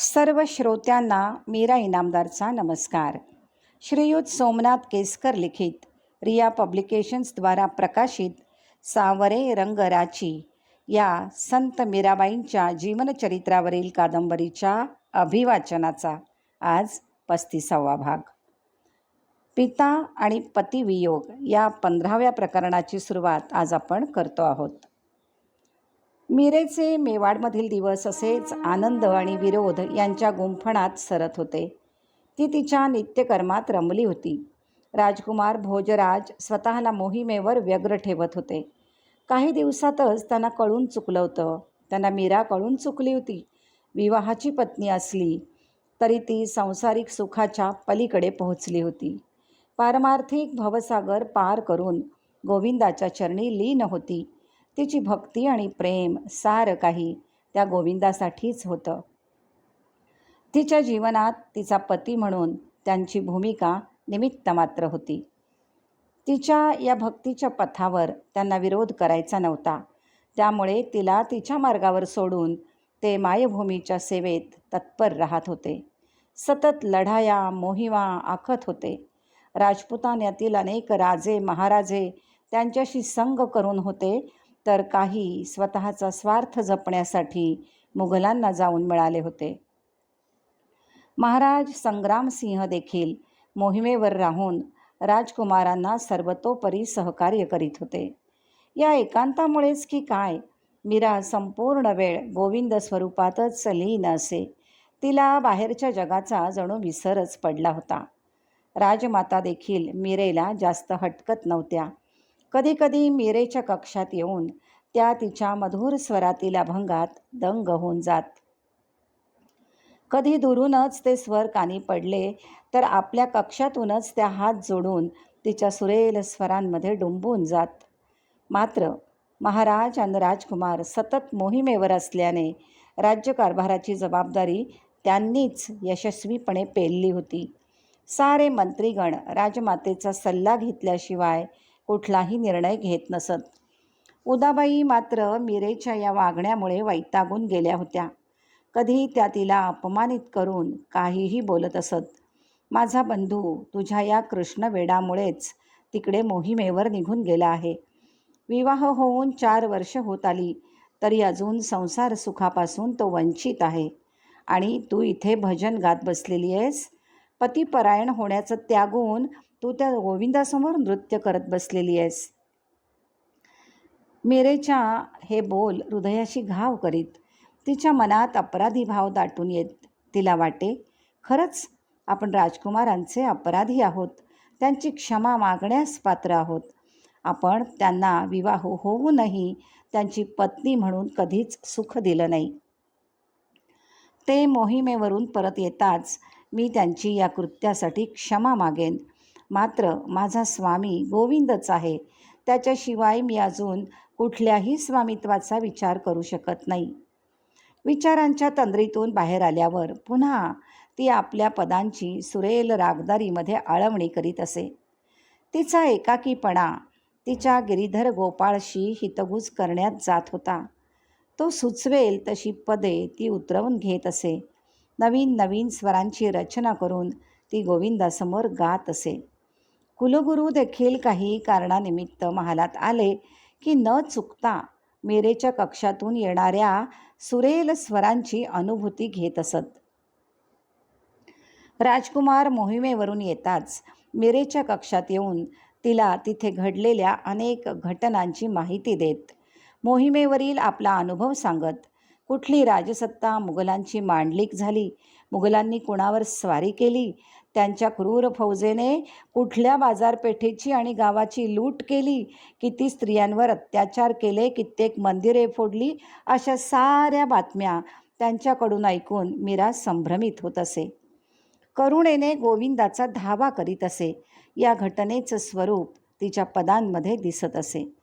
सर्व श्रोत्यांना मीरा इनामदारचा नमस्कार. श्रीयुत सोमनाथ केसकर लिखित रिया पब्लिकेशन्सद्वारा प्रकाशित सावरे रंगराची या संत मीराबाईंच्या जीवनचरित्रावरील कादंबरीच्या अभिवाचनाचा आज पस्तीसावा भाग. पिता आणि पतिवियोग या पंधराव्या प्रकरणाची सुरुवात आज आपण करतो आहोत. मीरेचे मेवाडमधील दिवस असेच आनंद आणि विरोध यांच्या गुंफणात सरत होते. ती तिच्या नित्यकर्मात रमली होती. राजकुमार भोजराज स्वतःला मोहिमेवर व्यग्र ठेवत होते. काही दिवसातच त्यांना कळून चुकलं होतं. त्यांना मीरा कळून चुकली होती. विवाहाची पत्नी असली तरी ती सांसारिक सुखाच्या पलीकडे पोहोचली होती. पारमार्थिक भवसागर पार करून गोविंदाच्या चरणी लीन होती. तिची भक्ती आणि प्रेम सारं काही त्या गोविंदासाठीच होतं. तिच्या जीवनात तिचा पती म्हणून त्यांची भूमिका निमित्त मात्र होती. तिच्या या भक्तीच्या पथावर त्यांना विरोध करायचा नव्हता. त्यामुळे तिला तिच्या मार्गावर सोडून ते मायभूमीच्या सेवेत तत्पर राहत होते. सतत लढाया मोहिमा आखत होते. राजपुतान्यातील अनेक राजे महाराजे त्यांच्याशी संग करून होते तर काही स्वतःचा स्वार्थ जपण्यासाठी मुघलांना जाऊन मिळाले होते. महाराज संग्रामसिंह देखील मोहिमेवर राहून राजकुमारांना सर्वतोपरी सहकार्य करीत होते. या एकांतामुळेच की काय? मीरा संपूर्ण वेळ गोविंद स्वरूपातच लीन असे. तिला बाहेरच्या जगाचा जणू विसरच पडला होता. राजमाता देखील मीरेला जास्त हटकत नव्हत्या. कधीकधी मीरेच्या कक्षात येऊन त्या तिच्या मधुर स्वरातील अभंगात दंग होऊन जात. कधी दुरूनच ते स्वर कानी पडले तर आपल्या कक्षातूनच त्या हात जोडून तिच्या सुरेल स्वरांमध्ये डुंबून जात. मात्र महाराज आणि राजकुमार सतत मोहिमेवर असल्याने राज्यकारभाराची जबाबदारी त्यांनीच यशस्वीपणे पेलली होती. सारे मंत्रीगण राजमातेचा सल्ला घेतल्याशिवाय कुठलाही निर्णय घेत नसत. उदाबाई मात्र मीरेच्या या वागण्यामुळे वैतागून गेल्या होत्या. कधी त्या तिला अपमानित करून काहीही बोलत असत. माझा बंधू तुझ्या या कृष्ण वेडामुळेच तिकडे मोहिमेवर निघून गेला आहे. विवाह होऊन चार वर्ष होत आली तरी अजून संसार सुखापासून तो वंचित आहे. आणि तू इथे भजन गात बसलेली आहेस? पतिपरायण होण्याचं त्यागून तू त्या गोविंदासमोर नृत्य करत बसलेली आहेस. मेरेच्या हे बोल हृदयाशी घाव करीत तिच्या मनात अपराधी भाव दाटून येत तिला वाटे खरंच आपण राजकुमारांचे अपराधी आहोत त्यांची क्षमा मागण्यास पात्र आहोत. आपण त्यांना विवाह होऊनही त्यांची पत्नी म्हणून कधीच सुख दिलं नाही. ते मोहिमेवरून परत येताच मी त्यांची या कृत्यासाठी क्षमा मागेन. मात्र माझा स्वामी गोविंदच आहे. त्याच्याशिवाय मी अजून कुठल्याही स्वामित्वाचा विचार करू शकत नाही. विचारांच्या तंद्रीतून बाहेर आल्यावर पुन्हा ती आपल्या पदांची सुरेल रागदारीमध्ये आळवणी करीत असे. तिचा एकाकीपणा तिच्या गिरीधर गोपाळशी हितगुज करण्यात जात होता. तो सुचवेल तशी पदे ती उतरवून घेत असे. नवीन नवीन स्वरांची रचना करून ती गोविंदासमोर गात असे. कुलगुरू देखील काही कारणानिमित्त महालात आले की न चुकता मेरेच्या कक्षातून येणाऱ्या सुरेल स्वरांची अनुभूती घेत असत. राजकुमार मोहिमेवरून येताच मेरेच्या कक्षात येऊन तिला तिथे घडलेल्या अनेक घटनांची माहिती देत मोहिमेवरील आपला अनुभव सांगत कुठली राजसत्ता मुघलांची मांडलीक झाली? मुघलांनी कुणावर स्वारी केली? त्यांच्या क्रूर फौजेने कुठल्या बाजारपेठेची आणि गावाची लूट केली? किती स्त्रियांवर अत्याचार केले? कित्येक मंदिरे फोडली? अशा साऱ्या बातम्या त्यांच्याकडून ऐकून मीरा संभ्रमित होत असे. करुणेने गोविंदाचा धावा करीत असे. या घटनेचं स्वरूप तिच्या पदांमध्ये दिसत असे.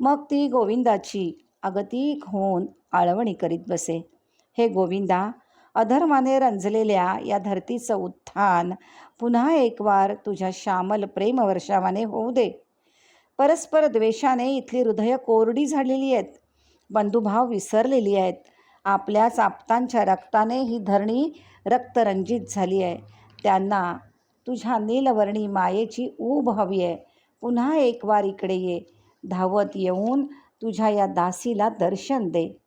मग ती गोविंदाची अगतिक होऊन आळवणी करीत बसे. हे गोविंदा अधर्माने रंजलेल्या या धरतीचं उत्थान पुन्हा एक वार तुझ्या श्यामल प्रेमवर्षावाने होऊ दे. परस्पर द्वेषाने इथली हृदय कोरडी झालेली आहेत. बंधुभाव विसरलेली आहेत. आपल्याच आप्तांच्या रक्ताने ही धरणी रक्तरंजित झाली आहे. त्यांना तुझ्या नीलवर्णी मायेची ऊब हवी आहे. पुन्हा एक वार इकडे ये. धावत येऊन तुझ्या या दासीला दर्शन दे.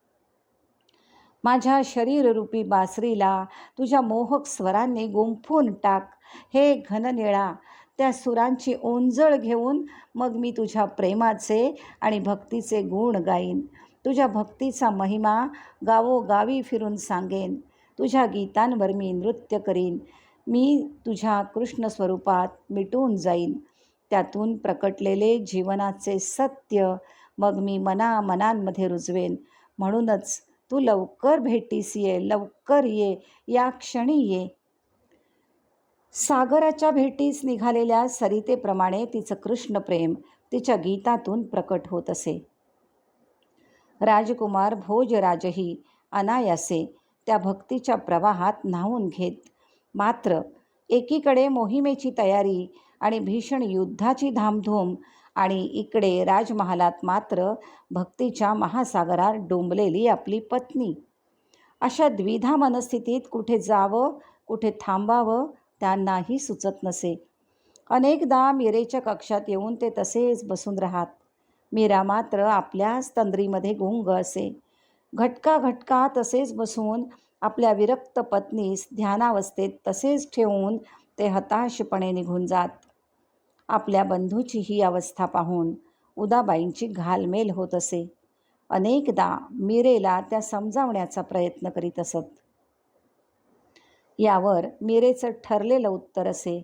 माझ्या शरीररूपी बासरीला तुझ्या मोहक स्वरांनी गुंफून टाक. हे घननिळा त्या सुरांची ओंजळ घेऊन मग मी तुझ्या प्रेमाचे आणि भक्तीचे गुण गाईन. तुझ्या भक्तीचा महिमा गावोगावी फिरून सांगेन. तुझ्या गीतांवर मी नृत्य करीन. मी तुझ्या कृष्ण स्वरूपात मिटून जाईन. त्यातून प्रकटलेले जीवनाचे सत्य मग मी मना मनांमध्ये रुजवेन. म्हणूनच तू लवकर भेटीस ये लवकर ये या क्षणी ये. सागराच्या भेटीस निघालेल्या सरितेप्रमाणे तिचं कृष्णप्रेम तिच्या गीतातून प्रकट होत असे. राजकुमार भोजराजही अनायासे त्या भक्तीच्या प्रवाहात न्हावून घेत. मात्र एकीकडे मोहिमेची तयारी आणि भीषण युद्धाची धामधूम आणि इकडे राजमहालात मात्र भक्तीच्या महासागरात डोंबलेली आपली पत्नी. अशा द्विधा मनस्थितीत कुठे जावं कुठे थांबावं त्यांनाही सुचत नसे. अनेकदा मीरेच्या कक्षात येऊन ते तसेच बसून राहत. मीरा मात्र आपल्याच तंद्रीमध्ये गुंग असे. घटका घटका तसेच बसून आपल्या विरक्त पत्नीस ध्यानावस्थेत तसेच ठेवून ते हताशपणे निघून जात. आपल्या बंधूची ही अवस्था पाहून उदाबाईंची घालमेल होत असे. अनेकदा मीरेला त्या समजावण्याचा प्रयत्न करीत असत. यावर मीरेचं ठरलेलं उत्तर असे.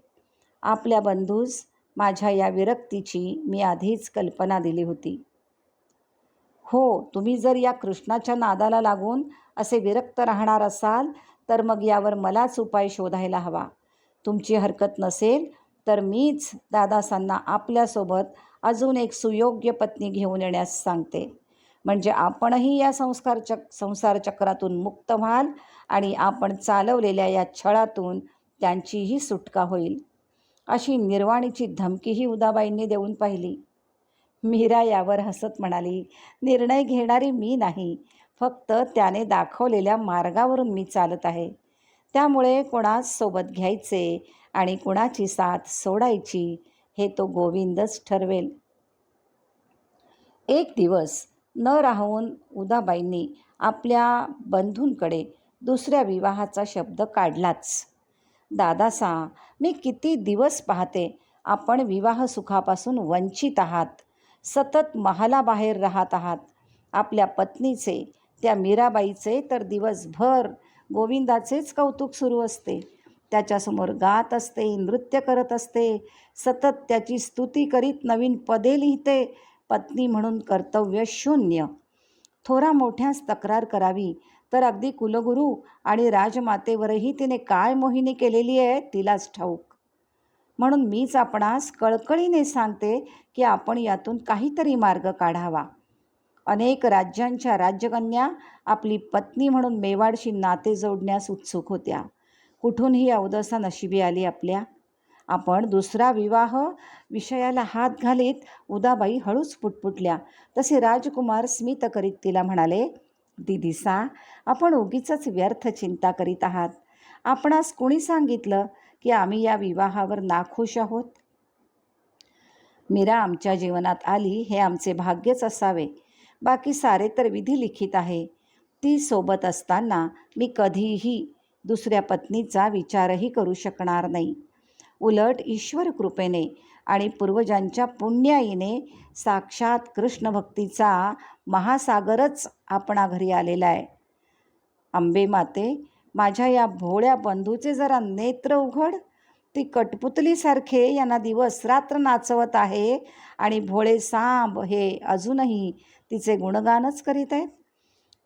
आपल्या बंधूस माझ्या या विरक्तीची मी आधीच कल्पना दिली होती. हो तुम्ही जर या कृष्णाच्या नादाला लागून असे विरक्त राहणार असाल तर मग यावर मलाच उपाय शोधायला हवा. तुमची हरकत नसेल तर मीच दादासांना आपल्यासोबत अजून एक सुयोग्य पत्नी घेऊन येण्यास सांगते. म्हणजे आपणही या संस्कार चक संसार चक्रातून मुक्त व्हाल आणि आपण चालवलेल्या या छळातून त्यांचीही सुटका होईल. अशी निर्वाणीची धमकीही उदाबाईंनी देऊन पाहिली. मीरा यावर हसत म्हणाली निर्णय घेणारी मी नाही. फक्त त्याने दाखवलेल्या मार्गावरून मी चालत आहे. त्यामुळे कोणास सोबत घ्यायचे आणि कुणाची साथ सोडायची हे तो गोविंदच ठरवेल. एक दिवस न राहून उदाबाईंनी आपल्या बंधूंकडे दुसऱ्या विवाहाचा शब्द काढलाच. दादासा मी किती दिवस पाहते आपण विवाह सुखापासून वंचित आहात सतत महालाबाहेर राहत आहात. आपल्या पत्नीचे त्या मीराबाईचे तर दिवसभर गोविंदाचेच कौतुक सुरू असते. त्याच्यासमोर गात असते नृत्य करत असते. सतत त्याची स्तुती करीत नवीन पदे लिहिते. पत्नी म्हणून कर्तव्य शून्य. थोरा मोठ्यास तक्रार करावी. तर अगदी कुलगुरू आणि राजमातेवरही तिने काय मोहिनी केलेली आहे तिलाच ठाऊक. म्हणून मीच आपणास कळकळीने सांगते की आपण यातून काहीतरी मार्ग काढावा. अनेक राज्यांच्या राज्यकन्या आपली पत्नी म्हणून मेवाडशी नाते जोडण्यास उत्सुक होत्या. कुठून ही अवदसा नशिबी आली आपल्या. आपण दुसरा विवाह विषयाला हात घालीत उदाबाई हळूच पुटपुटल्या. तसे राजकुमार स्मित करीत तिला म्हणाले दिदीसा आपण उगीच व्यर्थ चिंता करीत आहात. आपणास कोणी सांगितलं की आम्ही या विवाहावर नाखुश आहोत? मीरा आमच्या जीवनात आली हे आमचे भाग्यच असावे. बाकी सारे तर विधी लिखित आहे. ती सोबत असताना मी कधीही दुसऱ्या पत्नीचा विचारही करू शकणार नाही. उलट ईश्वर कृपेने आणि पूर्वजांच्या पुण्याईने साक्षात कृष्णभक्तीचा महासागरच आपणा घरी आलेला आहे. अंबे माते माझ्या या भोळ्या बंधूचे जरा नेत्र उघड. ती कटपुतलीसारखे यांना दिवस रात्र नाचवत आहे आणि भोळे सांब हे अजूनही तिचे गुणगानच करीत आहेत.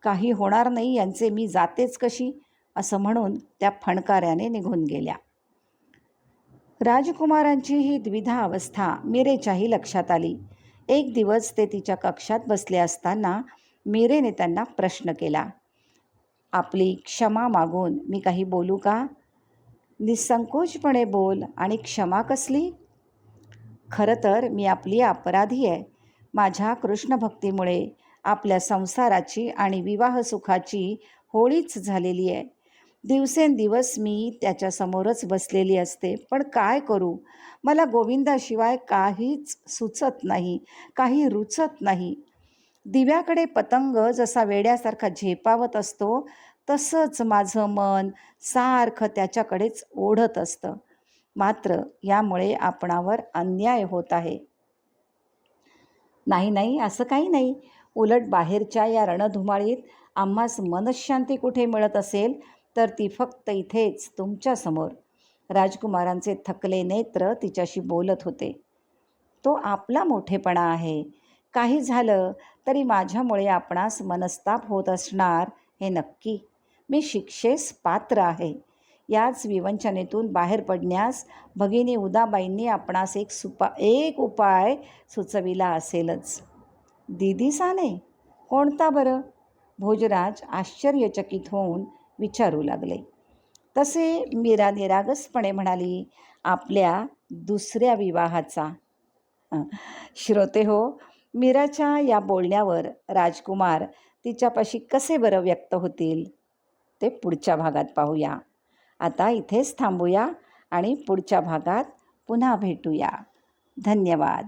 काही होणार नाही यांचे मी जातेच कशी? असं म्हणून त्या फणकाऱ्याने निघून गेल्या. राजकुमारांची ही द्विधा अवस्था मिरेच्याही लक्षात आली. एक दिवस ते तिच्या कक्षात बसले असताना मिरेने त्यांना प्रश्न केला. आपली क्षमा मागून मी काही बोलू का? निसंकोचपणे बोल आणि क्षमा कसली? खरं तर मी आपली अपराधी आहे. माझ्या कृष्णभक्तीमुळे आपल्या संसाराची आणि विवाहसुखाची होळीच झालेली आहे. दिवसेंदिवस मी त्याच्यासमोरच बसलेली असते. पण काय करू? मला गोविंदाशिवाय काहीच सुचत नाही काही रुचत नाही. दिव्याकडे पतंग जसा वेड्यासारखा झेपावत असतो तसंच माझं मन सारखं त्याच्याकडेच ओढत असतं. मात्र यामुळे आपणावर अन्याय होत आहे. नाही नाही असं काही नाही. उलट बाहेरच्या या रणधुमाळीत आम्हास मनशांती कुठे मिळत असेल तर ती फक्त इथेच तुमच्यासमोर राजकुमारांचे थकले नेत्र तिच्याशी बोलत होते. तो आपला मोठेपणा आहे. काही झालं तरी माझ्यामुळे आपणास मनस्ताप होत असणार हे नक्की. मी शिक्षेस पात्र आहे. याच विवंचनेतून बाहेर पडण्यास भगिनी उदाबाईंनी आपणास एक सुपा एक उपाय सुचविला असेलच. दिदी साने कोणता बरं? भोजराज आश्चर्यचकित होऊन विचारू लागले. तसे मीरा निरागसपणे म्हणाली आपल्या दुसऱ्या विवाहाचा. श्रोते हो मीराच्या या बोलण्यावर राजकुमार तिच्यापाशी कसे बरं व्यक्त होतील? ते पुढच्या भागात पाहूया. आता इथेच थांबूया आणि पुढच्या भागात पुन्हा भेटूया. धन्यवाद.